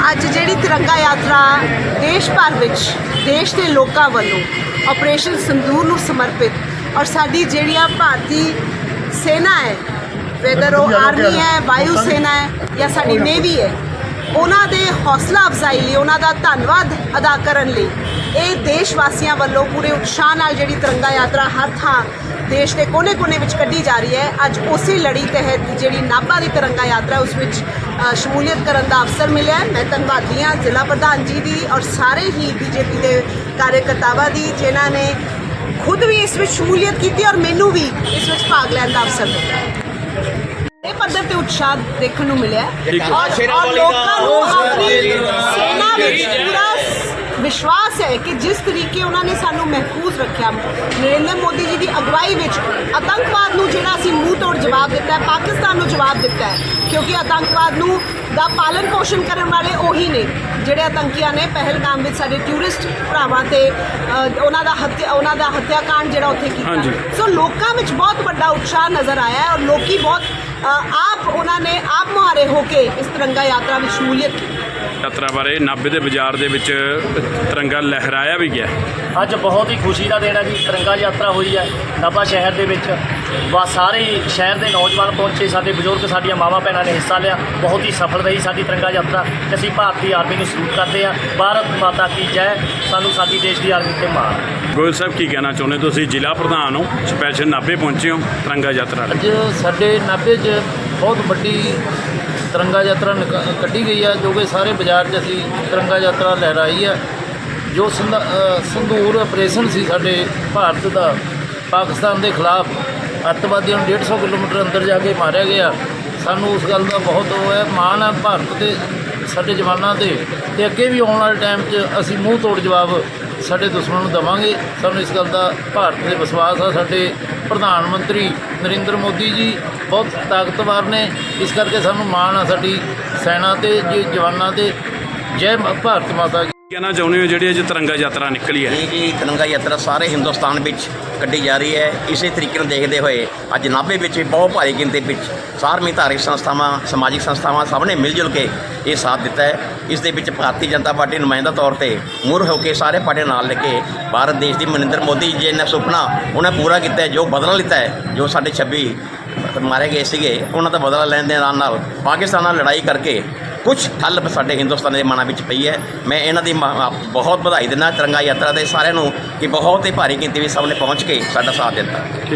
ਅੱਜ ਜਿਹੜੀ ਤਿਰੰਗਾ ਯਾਤਰਾ ਦੇਸ਼ ਭਰ ਵਿੱਚ ਦੇਸ਼ ਦੇ ਲੋਕਾਂ ਵੱਲੋਂ ਆਪਰੇਸ਼ਨ ਸੰਦੂਰ ਨੂੰ ਸਮਰਪਿਤ ਔਰ ਸਾਡੀ ਜਿਹੜੀਆਂ ਭਾਰਤੀ ਸੈਨਾ ਹੈ ਵੈਦਰ ਉਹ ਆਰਮੀ ਹੈ ਵਾਯੂ ਸੈਨਾ ਹੈ ਜਾਂ ਸਾਡੀ ਨੇਵੀ ਹੈ ਉਹਨਾਂ ਦੇ ਹੌਸਲਾ ਅਫਜ਼ਾਈ ਲਈ ਉਹਨਾਂ ਦਾ ਧੰਨਵਾਦ ਅਦਾ ਕਰਨ ਲਈ ਇਹ ਦੇਸ਼ ਵਾਸੀਆਂ ਵੱਲੋਂ ਪੂਰੇ ਉਤਸ਼ਾਹ ਨਾਲ ਜਿਹੜੀ ਤਿਰੰਗਾ ਯਾਤਰਾ ਹਰ ਥਾਂ ਦੇਸ਼ ਦੇ ਕੋਨੇ-ਕੋਨੇ ਵਿੱਚ ਕੱਢੀ ਜਾ ਰਹੀ ਹੈ। ਅੱਜ ਉਸੇ ਲੜੀ ਤਹਿਤ ਜਿਹੜੀ ਨਾਭਾ ਦੀ ਤਿਰੰਗਾ ਯਾਤਰਾ ਉਸ ਵਿੱਚ ਸ਼ਮੂਲੀਅਤ ਕਰਨ ਦਾ ਅਵਸਰ ਮਿਲਿਆ। ਮੈਂ ਧੰਨਵਾਦੀ ਹਾਂ ਜ਼ਿਲ੍ਹਾ ਪ੍ਰਧਾਨ ਜੀ ਦੀ ਔਰ ਸਾਰੇ ਹੀ ਬੀਜੇਪੀ ਦੇ ਕਾਰਜਕਰਤਾਵਾਂ ਦੀ ਜਿਨ੍ਹਾਂ ਨੇ ਖੁਦ ਵੀ ਇਸ ਵਿੱਚ ਸ਼ਮੂਲੀਅਤ ਕੀਤੀ ਔਰ ਮੈਨੂੰ ਵੀ ਇਸ ਵਿੱਚ ਭਾਗ ਲੈਣ ਦਾ ਅਵਸਰ ਦਿੱਤਾ ਇਹ ਪੱਧਰ ਤੇ ਉਤਸ਼ਾਹ ਦੇਖਣ ਨੂੰ ਮਿਲਿਆ ਔਰ ਲੋਕਾਂ ਨੂੰ ਆਪਣੀ ਸੈਨਾ ਵਿੱਚ ਪੂਰਾ ਵਿਸ਼ਵਾਸ ਹੈ ਕਿ ਜਿਸ ਤਰੀਕੇ ਉਹਨਾਂ ਨੇ ਸਾਨੂੰ ਮਹਿਫੂਜ਼ ਰੱਖਿਆ ਨਰਿੰਦਰ ਮੋਦੀ ਜੀ ਦੀ ਅਗਵਾਈ ਵਿੱਚ ਆਤੰਕਵਾਦ ਨੂੰ ਜਿਹੜਾ ਅਸੀਂ ਮੂੰਹ ਤੋੜ ਜਵਾਬ ਦਿੱਤਾ ਹੈ ਪਾਕਿਸਤਾਨ ਨੂੰ ਜਵਾਬ ਦਿੱਤਾ ਹੈ ਕਿਉਂਕਿ ਆਤੰਕਵਾਦ ਨੂੰ ਦਾ ਪਾਲਣ ਪੋਸ਼ਣ ਕਰਨ ਵਾਲੇ ਉਹੀ ਨੇ ਜਿਹੜੇ ਆਤੰਕੀਆਂ ਨੇ ਪਹਿਲਗਾਮ ਵਿੱਚ ਸਾਡੇ ਟੂਰਿਸਟ ਭਰਾਵਾਂ ਤੇ ਉਹਨਾਂ ਦਾ ਹੱਤਿਆ ਉਹਨਾਂ ਦਾ ਹੱਤਿਆਕਾਂਡ ਜਿਹੜਾ ਉੱਥੇ। ਕੀਤਾ ਸੋ ਲੋਕਾਂ ਵਿੱਚ ਬਹੁਤ ਵੱਡਾ ਉਤਸ਼ਾਹ ਨਜ਼ਰ ਆਇਆ ਹੈ ਔਰ ਲੋਕੀ ਬਹੁਤ ਆਪ ਉਹਨਾਂ ਨੇ ਆਪ ਮੁਹਾਰੇ ਹੋ ਕੇ ਇਸ ਤਿਰੰਗਾ ਯਾਤਰਾ ਵਿੱਚ ਸ਼ਮੂਲੀਅਤ ਕੀਤੀ ਯਾਤਰਾ ਬਾਰੇ ਨਾਭੇ ਦੇ ਬਾਜ਼ਾਰ ਦੇ ਵਿੱਚ ਤਿਰੰਗਾ ਲਹਿਰਾਇਆ ਵੀ ਗਿਆ। ਅੱਜ ਬਹੁਤ ਹੀ ਖੁਸ਼ੀ ਦਾ ਦਿਨ ਹੈ ਜੀ ਤਿਰੰਗਾ ਯਾਤਰਾ ਹੋਈ ਹੈ ਨਾਭਾ ਸ਼ਹਿਰ ਦੇ ਵਿੱਚ। ਵਾ ਸਾਰੇ ਸ਼ਹਿਰ ਦੇ ਨੌਜਵਾਨ ਪਹੁੰਚੇ ਸਾਡੇ ਬਜ਼ੁਰਗ ਸਾਡੀਆਂ ਮਾਵਾਂ ਭੈਣਾਂ ਨੇ ਹਿੱਸਾ ਲਿਆ। ਬਹੁਤ ਹੀ ਸਫਲ ਰਹੀ ਸਾਡੀ ਤਿਰੰਗਾ ਯਾਤਰਾ ਤੇ ਅਸੀਂ ਭਾਰਤੀ ਆਰਮੀ ਨੂੰ ਸਲੂਟ ਕਰਦੇ ਹਾਂ। ਭਾਰਤ ਮਾਤਾ ਕੀ ਜੈ ਸਾਨੂੰ ਸਾਡੀ ਦੇਸ਼ ਦੀ ਆਰਮੀ ਤੇ ਮਾਣ। ਗੋਇਲ ਸਾਹਿਬ ਕੀ ਕਹਿਣਾ ਚਾਹੁੰਦੇ ਤੁਸੀਂ ਜ਼ਿਲ੍ਹਾ ਪ੍ਰਧਾਨ ਹੋ ਸਪੈਸ਼ਲ ਨਾਭੇ ਪਹੁੰਚੇ ਹੋ ਤਿਰੰਗਾ ਯਾਤਰਾ ਲਈ। ਅੱਜ ਸਾਡੇ ਨਾਭੇ 'ਚ ਬਹੁਤ ਵੱਡੀ ਤਿਰੰਗਾ ਯਾਤਰਾ ਨਿਕਾ- ਕੱਢੀ ਗਈ ਆ ਜੋ ਕਿ ਸਾਰੇ ਬਾਜ਼ਾਰ 'ਚ ਅਸੀਂ ਤਿਰੰਗਾ ਯਾਤਰਾ ਲਹਿਰਾਈ ਆ। ਜੋ ਸੰਧ- ਅ, ਸੰਧੂਰ ਆਪਰੇਸ਼ਨ ਸੀ ਸਾਡੇ ਭਾਰਤ ਦਾ ਪਾਕਿਸਤਾਨ ਦੇ ਖਿਲਾਫ ਅੱਤਵਾਦੀਆਂ ਨੂੰ 150 ਕਿਲੋਮੀਟਰ ਅੰਦਰ ਜਾ ਕੇ ਮਾਰਿਆ ਗਿਆ। ਸਾਨੂੰ ਉਸ ਗੱਲ ਦਾ ਬਹੁਤ ਉਹ ਹੈ ਮਾਣ ਹੈ ਭਾਰਤ ਦੇ ਸਾਡੇ ਜਵਾਨਾਂ 'ਤੇ ਤੇ ਅੱਗੇ ਵੀ ਆਉਣ ਵਾਲੇ ਟਾਈਮ 'ਚ ਅਸੀਂ ਮੂੰਹ ਤੋੜ ਜਵਾਬ ਸਾਡੇ ਦੁਸ਼ਮਣ ਨੂੰ ਦਵਾਂਗੇ। ਸਾਨੂੰ ਇਸ ਗੱਲ ਦਾ ਭਾਰਤ ਦੇ ਵਿਸ਼ਵਾਸ ਆ। ਸਾਡੇ ਪ੍ਰਧਾਨ ਮੰਤਰੀ ਨਰਿੰਦਰ ਮੋਦੀ ਜੀ ਬਹੁਤ ਤਾਕਤਵਰ ਨੇ। ਇਸ ਕਰਕੇ ਸਾਨੂੰ ਮਾਣ ਆ ਸਾਡੀ ਸੈਨਾ ਤੇ, ਜੀ ਜਵਾਨਾਂ ਤੇ। ਜੈ ਭਾਰਤ ਮਾਤਾ ਕੀ ਕਹਿਣਾ ਚਾਹੁੰਦੇ ਹੋ ਜਿਹੜੀ ਅੱਜ ਤਿਰੰਗਾ ਯਾਤਰਾ ਨਿਕਲੀ ਹੈ? ਇਹ ਜੀ, ਤਿਰੰਗਾ ਯਾਤਰਾ ਸਾਰੇ ਹਿੰਦੁਸਤਾਨ ਵਿੱਚ ਕੱਢੀ ਜਾ ਰਹੀ ਹੈ। ਇਸੇ ਤਰੀਕੇ ਨੂੰ ਦੇਖਦੇ ਹੋਏ ਅੱਜ ਨਾਭੇ ਵਿੱਚ ਵੀ ਬਹੁਤ ਭਾਰੀ ਗਿਣਤੀ ਵਿੱਚ ਸਾਰਵੀਂ ਧਾਰਮਿਕ ਸੰਸਥਾਵਾਂ, ਸਮਾਜਿਕ ਸੰਸਥਾਵਾਂ ਸਭ ਨੇ ਮਿਲ ਜੁਲ ਕੇ ਇਹ ਸਾਥ ਦਿੱਤਾ ਹੈ। ਇਸ ਦੇ ਵਿੱਚ ਭਾਰਤੀ ਜਨਤਾ ਪਾਰਟੀ ਨੁਮਾਇੰਦਾ ਤੌਰ ਤੇ ਮੂਰ ਹੋ ਕੇ ਸਾਰੇ ਪਾਰਟੀ ਨਾਲ ਲੈ ਕੇ ਭਾਰਤ ਦੇਸ਼ ਦੀ ਮਨਿੰਦਰ ਮੋਦੀ ਜੀ ਨੇ ਸੁਪਨਾ ਉਹਨੇ ਪੂਰਾ ਕੀਤਾ ਹੈ, ਜੋ ਬਦਲਾ ਲਿੱਤਾ ਹੈ, ਜੋ ਸਾਡੇ 26 ਮਾਰੇ ਗਏ ਸੀਗੇ, ਉਹਨਾਂ ਦਾ ਬਦਲਾ ਲੈਣ ਦੇ ਨਾਲ ਨਾਲ ਪਾਕਿਸਤਾਨ ਨਾਲ ਲੜਾਈ ਕਰਕੇ ਕੁਝ ਠੱਲ ਸਾਡੇ ਹਿੰਦੁਸਤਾਨ ਦੇ ਮਨਾਂ ਵਿੱਚ ਪਈ ਹੈ। ਮੈਂ ਇਹਨਾਂ ਦੀ ਮ- ਬਹੁਤ ਵਧਾਈ ਦਿੰਦਾ, ਤਿਰੰਗਾ ਯਾਤਰਾ ਦੇ ਸਾਰਿਆਂ ਨੂੰ ਕਿ ਬਹੁਤ ਹੀ ਭਾਰੀ ਗਿਣਤੀ ਵਿੱਚ ਸਭ ਨੇ ਪਹੁੰਚ ਕੇ ਸਾਡਾ ਸਾਥ ਦਿੱਤਾ।